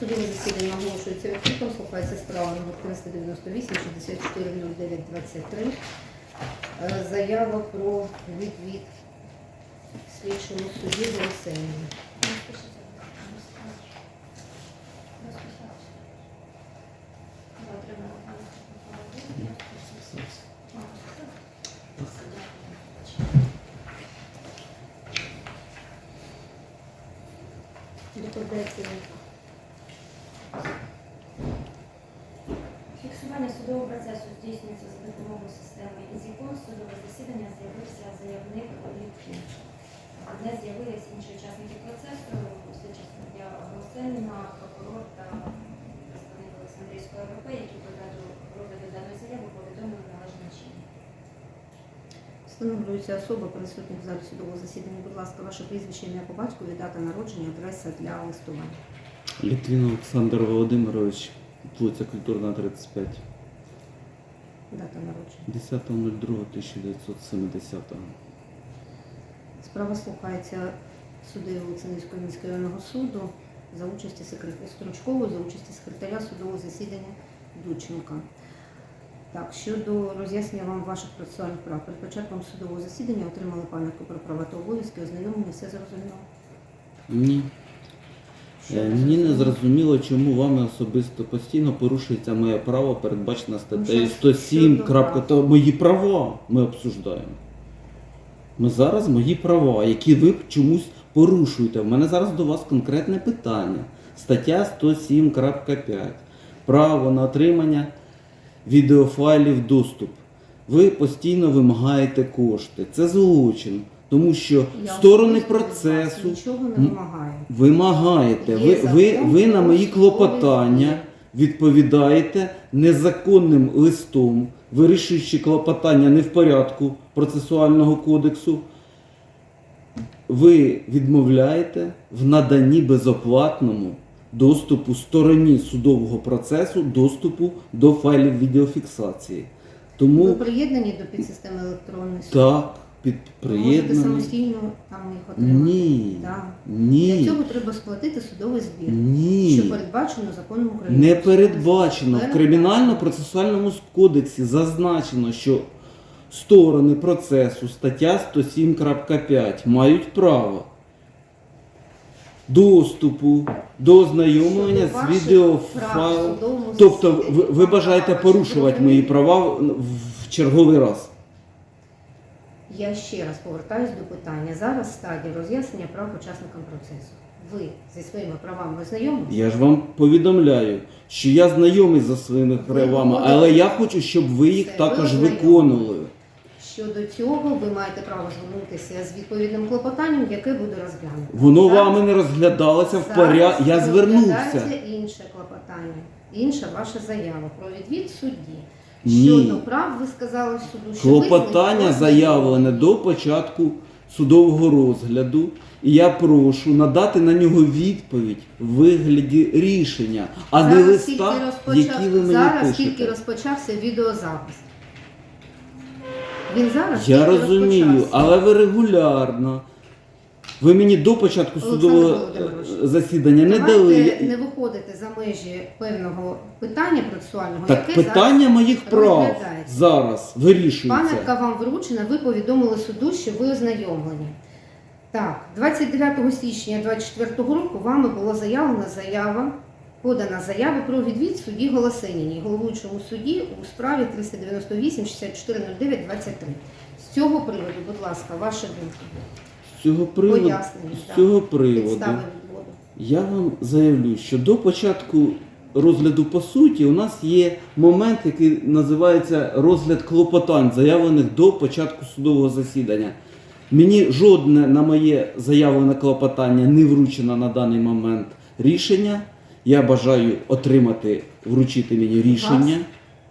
Судове засідання оголошується відкритим. Слухається справа номер 398 64 09 23. Е, Заява про відвід слідчому суді Голосеніну. Доповідається Фіксування судового процесу здійснюється за допомогою системи EasyCall. Судове засідання з'явився заявник Літкін. Не з'явились інші учасники процесу, суддя Голосеніна, прокурор та представник Олександрійської РП, які по розгляду даної заяви повідомили належним чином. Встановлюється особа присутня в залі судового засідання. Будь ласка, ваше прізвище, ім'я по батькові, дата народження, адреса для листування. Літвін Олександр Володимирович, вулиця Культурна, 35. Дата народження. 10.02.1970. Справа слухається суддею Олександрійського міського районного суду за участі секретаря Стручкової, за участі секретаря судового засідання Дученка. Так, щодо роз'яснення вам ваших процесуальних прав. Перед початком судового засідання отримали пам'ятку про права та обов'язки, ознайомлення, все зрозуміло. Ні. Е, Мені не зрозуміло, чому вами особисто постійно порушується моє право, передбачене статтею 107. крапка, то мої права ми обсуждаємо. Ми зараз мої права, які ви чомусь порушуєте. У мене зараз до вас конкретне питання. Стаття 107.5. Право на отримання відеофайлів доступ. Ви постійно вимагаєте кошти. Це злочин, тому що Я сторони особисто від вас процесу нічого не м, вимагаю. Вимагаєте, Є ви, ви, закон ви на про мої клопотання відповідаєте незаконним листом, вирішуючи клопотання не в порядку процесуального кодексу. Ви відмовляєте в наданні безоплатному доступу стороні судового процесу доступу до файлів відеофіксації. Ви приєднані до підсистеми електронної суду? так, Можете самостійно там їх отримати? Ні. Да. Для Ні. цього треба сплатити судовий збір, Ні. що передбачено законом України. Не передбачено. В кримінально-процесуальному кодексі зазначено, що сторони процесу, стаття 107.5, мають право доступу до ознайомлення Щодо з ваших прав відеофайлом. судовому Тобто ви, ви бажаєте порушувати мої права в в черговий раз. Я ще раз повертаюсь до питання. Зараз стадія роз'яснення прав учасникам процесу. Ви зі своїми правами ознайомились? Я ж вам повідомляю, що я знайомий за своїми правами, говорите. але я хочу, щоб ви їх Все, ви також ознайомлені. виконували. Щодо цього ви маєте право звернутися з відповідним клопотанням, яке буде розглянуто. Воно Зараз- вами не розглядалося в порядку. Я звернувся. розглядається інше клопотання, інша ваша заява про відвід судді. Ні. Щодо прав, ви сказали в суду, що Клопотання просто заявлене до початку судового розгляду, і я прошу надати на нього відповідь в вигляді рішення, а не Зараз тільки листа, розпочав- які ви мені зараз тільки пишете. розпочався відеозапис. Він зараз Я тільки розумію, розпочався. але ви регулярно. Ви мені до початку Олександр судового Володимирович, е, засідання не Давайте дали. Я- не виходити за межі певного питання процесуального, Так яке питання зараз моїх прав розглядається. зараз вирішується. Пам'ятка вам вручена, ви повідомили суду, що ви ознайомлені. Так, 29 січня 2024 року вами була заявлена заява, подана заява про відвід судді Голосеніній, головуючому суді у справі 398 6409 23. З цього приводу, будь ласка, ваша думка. З цього приводу, Пояснення, з цього приводу Підстави відводу. Я вам заявлю, що до початку розгляду по суті у нас є момент, який називається розгляд клопотань, заявлених до початку судового засідання. Мені жодне на моє заявлене клопотання не вручено на даний момент рішення. Я бажаю отримати, вручити мені рішення.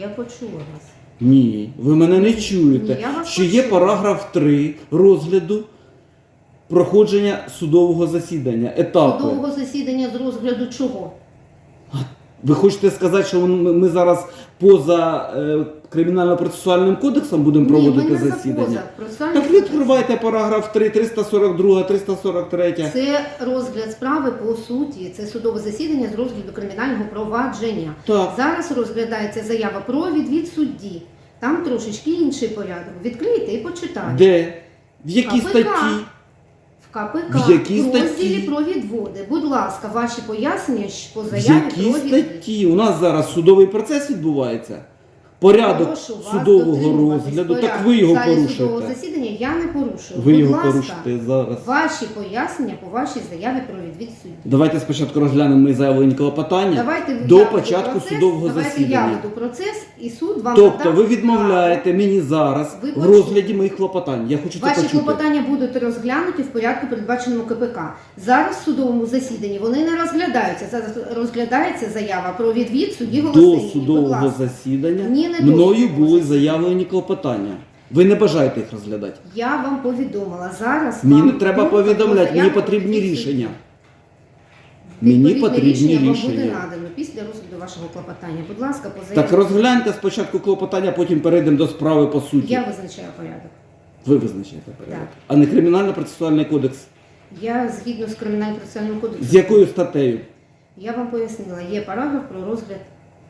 Я почула вас. Ні, ви мене не чуєте. Я вас що є почула. параграф 3 розгляду проходження судового засідання. Етапи. Судового засідання з розгляду чого? Ви хочете сказати, що ми зараз поза е, кримінально-процесуальним кодексом будемо Ні, ми проводити не за засідання? поза. Так відкривайте параграф 3, 342, 343. Це розгляд справи по суті. Це судове засідання з розгляду кримінального провадження. Так. Зараз розглядається заява про відвід судді. Там трошечки інший порядок. Відкрийте і почитайте. Де? В якій КПК. статті? КПК В якій в розділі статті? про відводи. Будь ласка, ваші пояснення по В заяві якій про відвід. статті? У нас зараз судовий процес відбувається. Порядок судового розгляду. Так ви його порушуєте. засідання я не порушую. Ви Будь його ласка, порушите зараз. Ваші пояснення по вашій заяві про відвід судді. Давайте спочатку розглянемо ми заявлені клопотання Давайте до веду початку процес, судового давайте засідання. Я веду процес і суд вам Тобто надасть ви відмовляєте мені зараз Ви в почули. розгляді моїх клопотань. Я хочу це Ваші почути. клопотання будуть розглянуті в порядку, передбаченому КПК. Зараз в судовому засіданні вони не розглядаються. Зараз розглядається заява про відвід судді До Голосині. Будь судового ласка. засідання Ні, не мною судового були заявлені клопотання. Ви не бажаєте їх розглядати. Я вам повідомила. Зараз Мені вам не треба пункт повідомляти, мені потрібні рішення. Мені Відповідне потрібні рішення вам буде надано після розгляду вашого клопотання. Будь ласка, по. Так розгляньте спочатку клопотання, потім перейдемо до справи по суті. Я визначаю порядок. Ви визначаєте порядок. Так. А не кримінально-процесуальний кодекс. Я згідно з кримінальним процесуальним кодексом. З якою статтею? Я вам пояснила, є параграф про розгляд.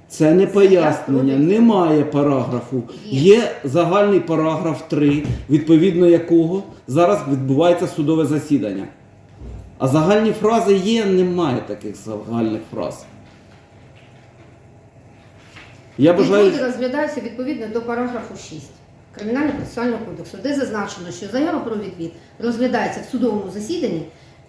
Це не пояснення, немає параграфу. Є. Загальний параграф 3, відповідно якого зараз відбувається судове засідання. А загальні фрази є, немає таких загальних фраз. Я бажаю. Відводи розглядаються відповідно до параграфу 6 Кримінального процесуального кодексу, де зазначено, що заява про відвід розглядається в судовому засіданні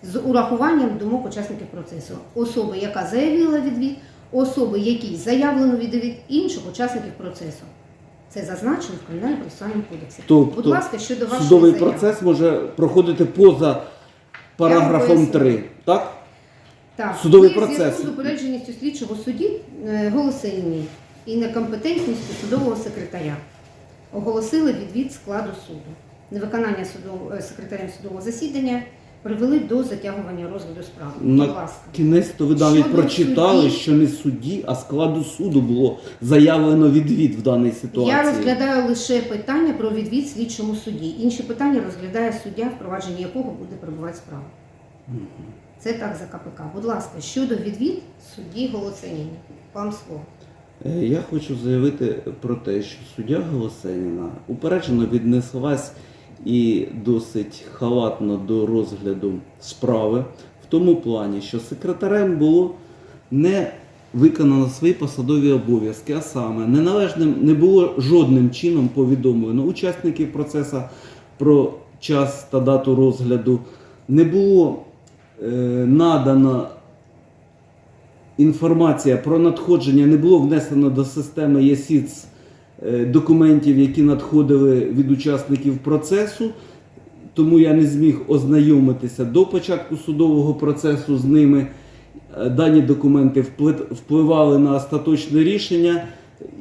з урахуванням думок учасників процесу, особи, яка заявила відвід, особи, якій заявлено відвід, інших учасників процесу. Це зазначено в Кримінальному процесуальному кодексі. Тобто Будь ласка, щодо вашої Судовий заяви. процес може проходити поза параграфом 3. Так? Так, Судовий і в зв'язку процес. з упередженістю слідчого судді е, і некомпетентністю судового секретаря оголосили відвід складу суду. Невиконання судов... е, секретарем судового засідання привели до затягування розгляду справи. Будь На ласка. кінець то ви навіть Щодо прочитали, судді- що не судді, а складу суду було заявлено відвід в даній ситуації. Я розглядаю лише питання про відвід слідчому судді. Інші питання розглядає суддя, впровадження якого буде перебувати справа. Це так за КПК. Будь ласка, щодо відвід судді Голосиніні. Вам слово. Е, Я хочу заявити про те, що суддя Голосеніна упереджено віднеслась і досить халатно до розгляду справи в тому плані, що секретарем було не виконано свої посадові обов'язки, а саме неналежним не було жодним чином повідомлено учасників процесу про час та дату розгляду, не було е, надано інформація про надходження не було внесено до системи ЄСІЦ документів, які надходили від учасників процесу, тому я не зміг ознайомитися до початку судового процесу з ними. Е, Дані документи впливали на остаточне рішення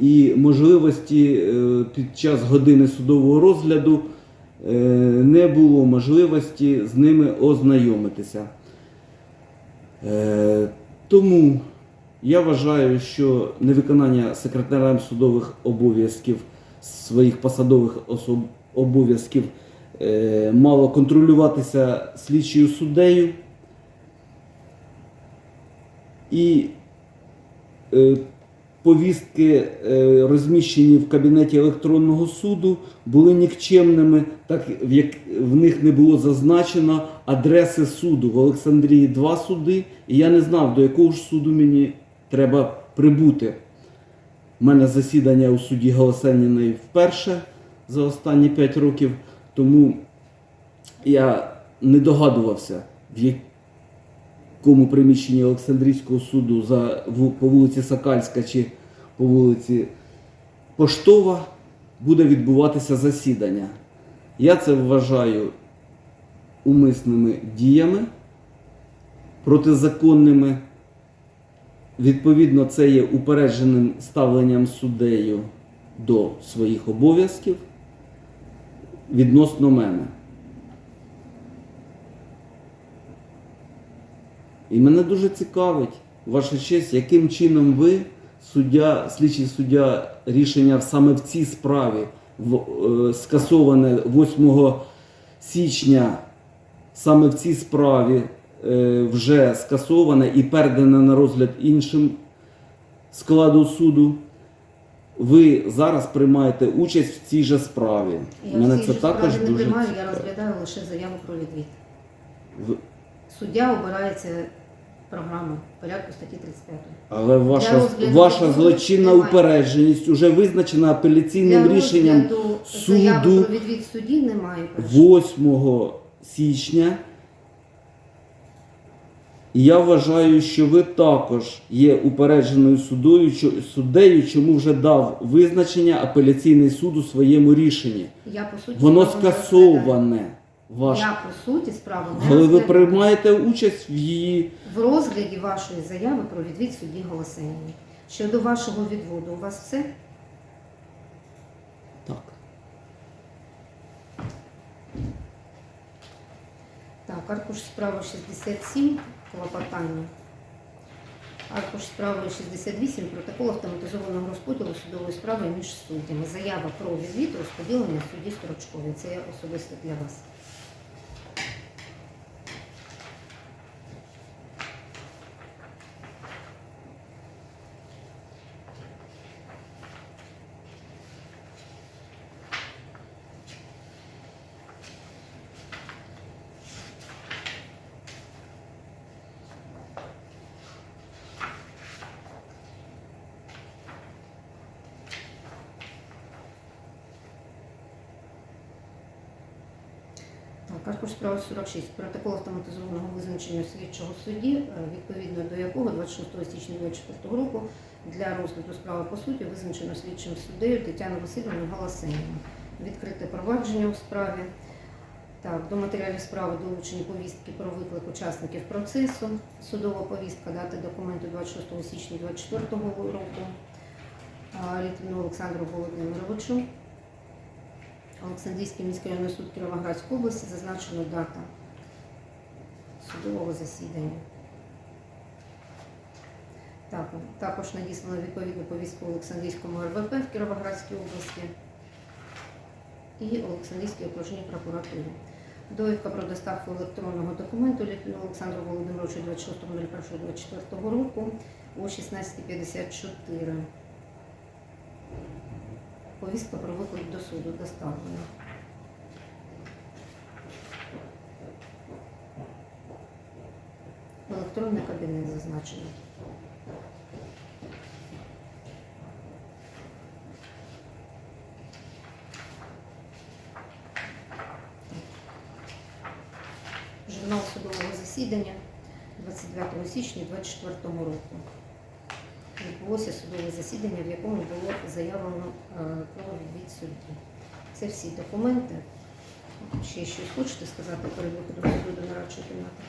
і можливості е, під час години судового розгляду е, не було можливості з ними ознайомитися. Е, Тому я вважаю, що невиконання секретарем судових обов'язків своїх посадових обов'язків е, мало контролюватися слідчою суддею. І е, повістки, е, розміщені в кабінеті електронного суду, були нікчемними, так як в них не було зазначено адреси суду. В Олександрії два суди, і я не знав, до якого ж суду мені треба прибути. У мене засідання у суді Голосеніної вперше за останні 5 років, тому я не догадувався, в якому приміщенні Олександрійського суду за, по вулиці Сокальська чи по вулиці Поштова буде відбуватися засідання. Я це вважаю умисними діями, протизаконними. Відповідно, це є упередженим ставленням суддею до своїх обов'язків відносно мене. І мене дуже цікавить, ваша честь, яким чином ви, суддя, слідчий суддя, рішення саме в цій справі в, е, скасоване 8 січня, саме в цій справі вже скасоване і передане на розгляд іншим складу суду. Ви зараз приймаєте участь в цій же справі. Я Мене це також не дуже приймаю, я розглядаю лише заяву про відвід. В- Суддя обирається програмою порядку статті 35. Але ваша, розгляду ваша злочинна немає. упередженість вже визначена апеляційним Для рішенням суду заяви про відвід судді немає. 8 січня. І я вважаю, що ви також є упередженою суддею, чо- суддею, чому вже дав визначення апеляційний суд у своєму рішенні. Я по суті Воно скасоване. Ваш... Я по суті справу не Але ви приймаєте участь в її. в розгляді вашої заяви про відвід судді Голосеніні. Щодо вашого відводу, у вас все? Аркуш справа 67, клопотання. Аркуш справи 68, протокол автоматизованого розподілу судової справи між суддями. Заява про відвід розподілення судді Строчкові. Це особисто для вас. Так, аркуш справи 46. Протокол автоматизованого визначення слідчого судді, е, відповідно до якого 26 січня 2024 року для розгляду справи по суті визначено слідчим суддею Тетяну Васильівну Галасеніну. Відкрите провадження у справі. Так, до матеріалів справи долучені повістки про виклик учасників процесу. Судова повістка дати документу 26 січня 2024 року. Літвіну Олександру Володимировичу. Олександрійський міський районний суд Кіровоградської області зазначена дата судового засідання. Так, також надіслано відповідну повістку Олександрійському РВП в Кіровоградській області і Олександрійській окружній прокуратурі. Довідка про доставку електронного документу Олександру Володимировичу 26.01.24 року о 16.54. Повістка про виклик до суду доставлена. Електронний кабінет зазначено. Журнал судового засідання 29 січня 2024 року. Відбулося судове засідання, в якому було заявлено е, про відвід судді. Це всі документи. Ще щось хочете сказати перед виходом суду до нарадчої кімнати?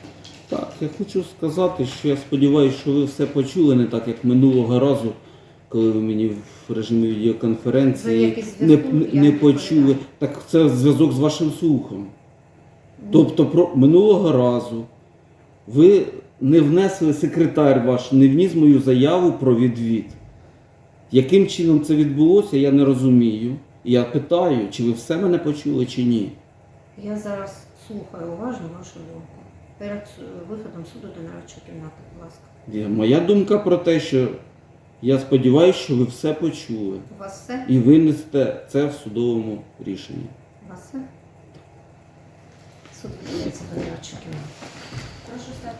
Так, я хочу сказати, що я сподіваюся, що ви все почули не так, як минулого разу, коли ви мені в режимі відеоконференції не, не, я не не почули. Так це зв'язок з вашим слухом. Ну, Тобто про минулого разу ви не внесли секретар ваш, не вніс мою заяву про відвід. Яким чином це відбулося, я не розумію. Я питаю, чи ви все мене почули, чи ні. Я зараз слухаю уважно вашу думку. Перед виходом суду до нарадчої кімнати, будь ласка. Є Моя думка про те, що я сподіваюся, що ви все почули У вас все? і винесете це в судовому рішенні. У вас все? Суд відбувається до нарадчої кімнати. Прошу стати.